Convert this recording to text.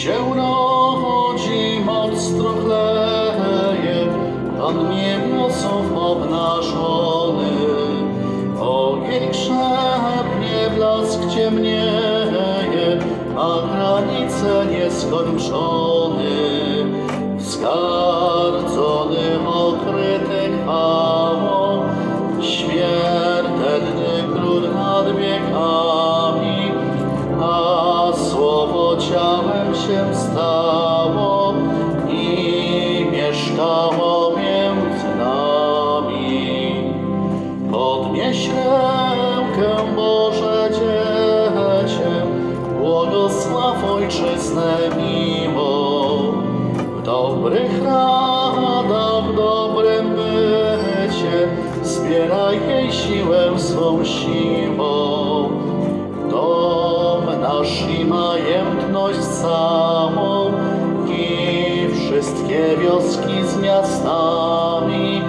się rodzi, mocno chleje, Pan niebiosów obnażony. Ogień krzepnie, blask ciemnieje, a granice nieskończony. Się stało i mieszkało między nami. Podnieś rękę, Boże Dziecię, błogosław Ojczyznę miłą. W dobrych radach, w dobrym bycie, zbieraj jej siłę swą siłą. miłość samą i wszystkie wioski z miastami.